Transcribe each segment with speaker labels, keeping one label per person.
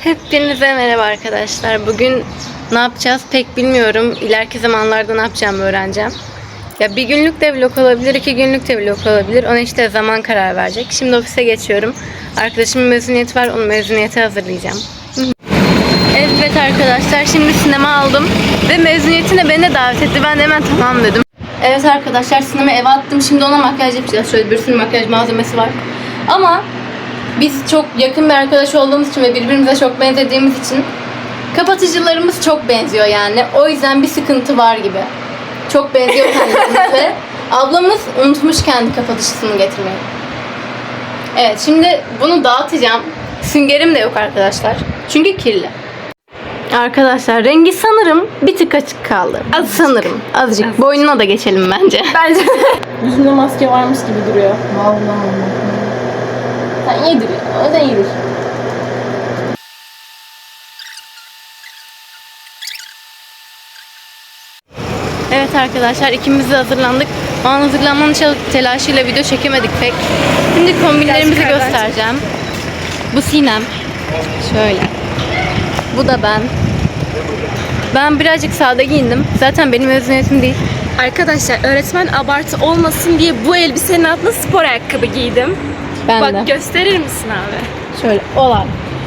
Speaker 1: Hepinize merhaba arkadaşlar. Bugün ne yapacağız pek bilmiyorum. İleriki zamanlarda ne yapacağımı öğreneceğim. Ya bir günlük de vlog olabilir, iki günlük de vlog olabilir. Ona işte zaman karar verecek. Şimdi ofise geçiyorum. Arkadaşımın mezuniyeti var, onun mezuniyeti hazırlayacağım. Evet arkadaşlar, şimdi sinema aldım. Ve mezuniyetine beni de davet etti. Ben de hemen tamam dedim. Evet arkadaşlar, sinema eve attım. Şimdi ona makyaj yapacağız. Şöyle bir sürü makyaj malzemesi var. Ama biz çok yakın bir arkadaş olduğumuz için ve birbirimize çok benzediğimiz için kapatıcılarımız çok benziyor yani. O yüzden bir sıkıntı var gibi. Çok benziyor kendimize. Ablamız unutmuş kendi kapatıcısını getirmeyi. Evet şimdi bunu dağıtacağım. Süngerim de yok arkadaşlar. Çünkü kirli. Arkadaşlar rengi sanırım bir tık açık kaldı. Az sanırım. Azıcık. Boynuna da geçelim bence.
Speaker 2: Bence Yüzünde maske varmış gibi duruyor. Vallahi. Sen yedir ya. Sen yedir.
Speaker 1: Evet arkadaşlar ikimiz de hazırlandık. O an hazırlanmanın telaşıyla video çekemedik pek. Şimdi kombinlerimizi göstereceğim. Bu Sinem. Şöyle. Bu da ben. Ben birazcık sade giyindim. Zaten benim mezuniyetim değil.
Speaker 2: Arkadaşlar öğretmen abartı olmasın diye bu elbisenin altına spor ayakkabı giydim.
Speaker 1: Ben
Speaker 2: Bak
Speaker 1: de.
Speaker 2: gösterir misin abi?
Speaker 1: Şöyle olay.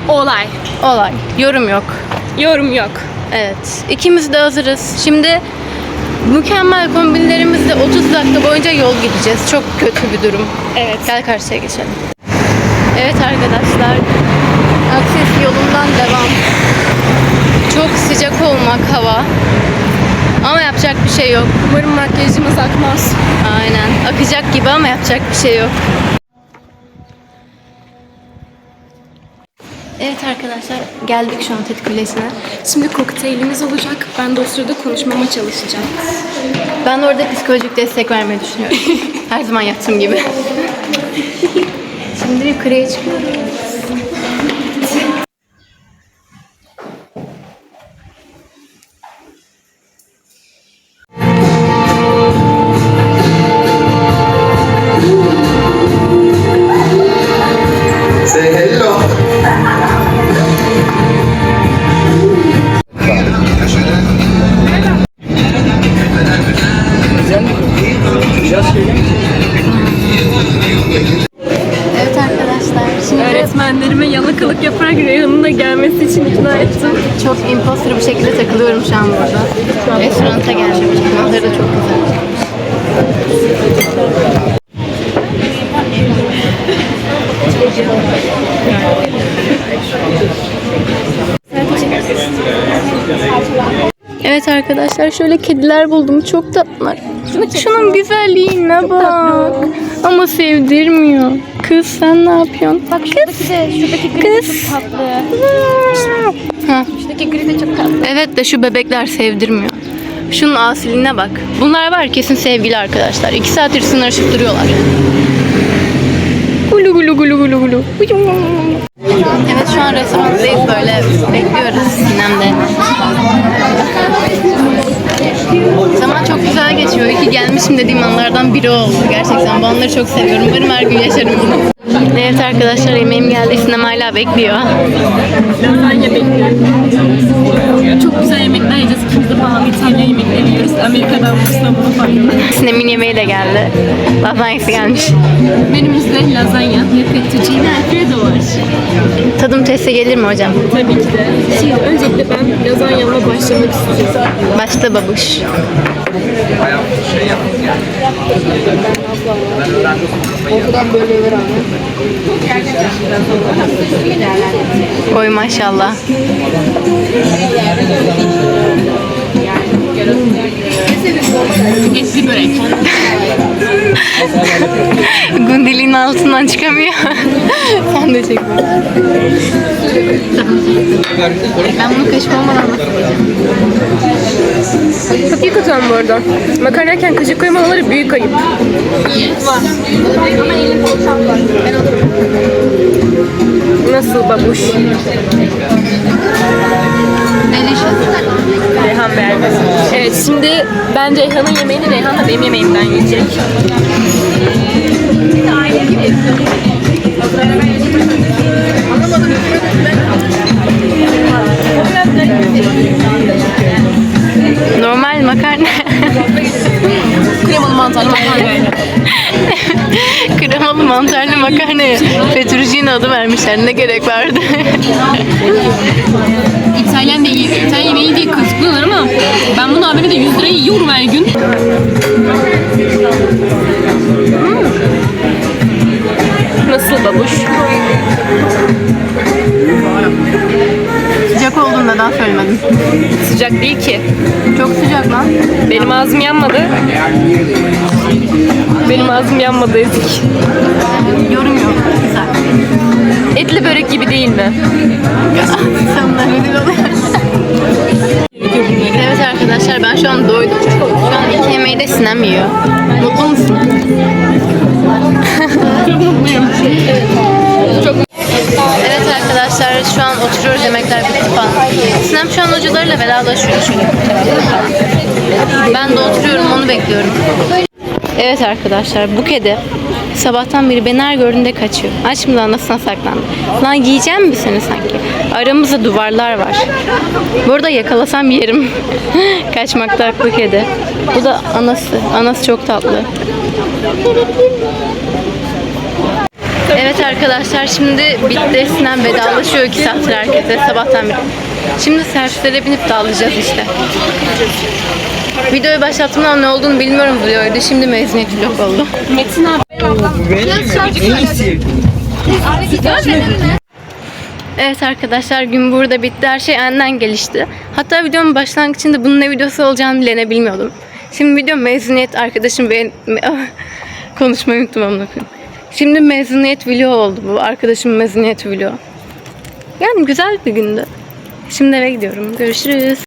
Speaker 2: Olay.
Speaker 1: Olay. Yorum yok.
Speaker 2: Yorum yok.
Speaker 1: Evet. ikimiz de hazırız. Şimdi mükemmel kombinlerimizle 30 dakika boyunca yol gideceğiz. Çok kötü bir durum.
Speaker 2: Evet.
Speaker 1: Gel karşıya geçelim. Evet arkadaşlar. Akses yolundan devam. Çok sıcak olmak hava. Ama yapacak bir şey yok.
Speaker 2: Umarım makyajımız akmaz.
Speaker 1: Aynen. Akacak gibi ama yapacak bir şey yok. Evet arkadaşlar geldik şu an TED Kulesi'ne.
Speaker 2: Şimdi kokteylimiz olacak. Ben de o sırada konuşmama çalışacağım.
Speaker 1: Ben orada psikolojik destek vermeyi düşünüyorum. Her zaman yaptığım gibi. Şimdi yukarıya çıkıyoruz.
Speaker 2: Yalakalık yaparak Reyhan'ın da gelmesi için ikna ettim.
Speaker 1: çok imposter bir şekilde takılıyorum şu an burada. Restoranta geldim. Manzara da çok güzel. Evet arkadaşlar şöyle kediler buldum. Çok tatlılar. Şunun güzelliğine bak. Ama sevdirmiyor. Kız sen ne yapıyorsun? Bak şuradaki de şuradaki Kız. çok tatlı. Ha.
Speaker 2: Şuradaki gri de çok tatlı.
Speaker 1: Evet de şu bebekler sevdirmiyor. Şunun asiline bak. Bunlar var kesin sevgili arkadaşlar. İki saattir sınırışıp duruyorlar. Gulu gulu gulu gulu gulu. Evet şu an restorandayız böyle bekliyoruz geçiyor. İyi ki gelmişim dediğim anlardan biri oldu. Gerçekten bu anları çok seviyorum. Umarım her gün yaşarım bunu. Evet arkadaşlar yemeğim geldi. Sinem hala bekliyor.
Speaker 2: Lazanya bekliyorum. Çok güzel yemekler yiyeceğiz. İkimiz de pahalı İtalyan yemekleri yiyoruz. Amerika'dan Bursa'dan bunu falan.
Speaker 1: Sinem'in yemeği de geldi. Lazanyası gelmiş.
Speaker 2: Menümüzde lazanya fettuccine alfredo var.
Speaker 1: Tadım testi gelir mi hocam?
Speaker 2: Tabii ki de. Şimdi öncelikle ben lazanyamla başlamak istiyorum.
Speaker 1: Başta babuş. Oy maşallah.
Speaker 2: Etli börek.
Speaker 1: Gundilin altından çıkamıyor. Sen de çek. ben bunu kaşık olmadan nasıl yiyeceğim?
Speaker 2: Hakikaten bu arada. Makarna yerken kaşık koymamaları büyük ayıp. Nasıl babuş?
Speaker 1: Delicious.
Speaker 2: Reyhan beğenmez. Evet şimdi ben Reyhan'ın yemeğini Reyhan da benim yemeğimden yiyecek.
Speaker 1: Normal makarna.
Speaker 2: Kremalı mantarlı makarnayla.
Speaker 1: Kremalı mantarlı makarnaya Petrucci'nin adı vermişler. Ne gerek vardı?
Speaker 2: İtalyan değil. Bunu AVM'de 100 liraya yiyorum her gün. Nasıl babuş?
Speaker 1: Sıcak olduğunda daha söylemedim.
Speaker 2: Sıcak değil ki.
Speaker 1: Çok sıcak lan.
Speaker 2: Benim ağzım yanmadı. Benim ağzım yanmadı ezik.
Speaker 1: Yorum yok. Güzel.
Speaker 2: Etli börek gibi değil mi?
Speaker 1: Sonunda ödül oluyor. Evet arkadaşlar ben şu an doydum. Şu an iki yemeği de Sinem yiyor. Mutlu musun?
Speaker 2: Çok mutluyum.
Speaker 1: Evet arkadaşlar şu an oturuyoruz yemekler bitti falan. Sinem şu an hocalarıyla vedalaşıyor. Ben de oturuyorum onu bekliyorum. Evet arkadaşlar bu kedi sabahtan beri beni her gördüğünde kaçıyor. Aç mı lan nasıl saklandı? Lan yiyeceğim mi seni sanki? Aramızda duvarlar var. Burada yakalasam yerim. Kaçmakta haklı kedi. Bu da anası. Anası çok tatlı. Evet arkadaşlar şimdi bitti. Vedalaşıyor iki saattir herkese sabahtan beri. Şimdi servislere binip dağılacağız işte. Videoyu başlattığımdan ne olduğunu bilmiyorum videoydu. Şimdi mezuniyet vlog oldu.
Speaker 2: Metin abi.
Speaker 1: Evet arkadaşlar gün burada bitti. Her şey enden gelişti. Hatta videonun başlangıcında bunun ne videosu olacağını bile ne bilmiyordum. Şimdi video mezuniyet arkadaşım ben konuşmayı unuttum amına koyayım. Şimdi mezuniyet vlogu oldu bu. Arkadaşım mezuniyet vlogu. Yani güzel bir gündü. Şimdi eve gidiyorum. Görüşürüz.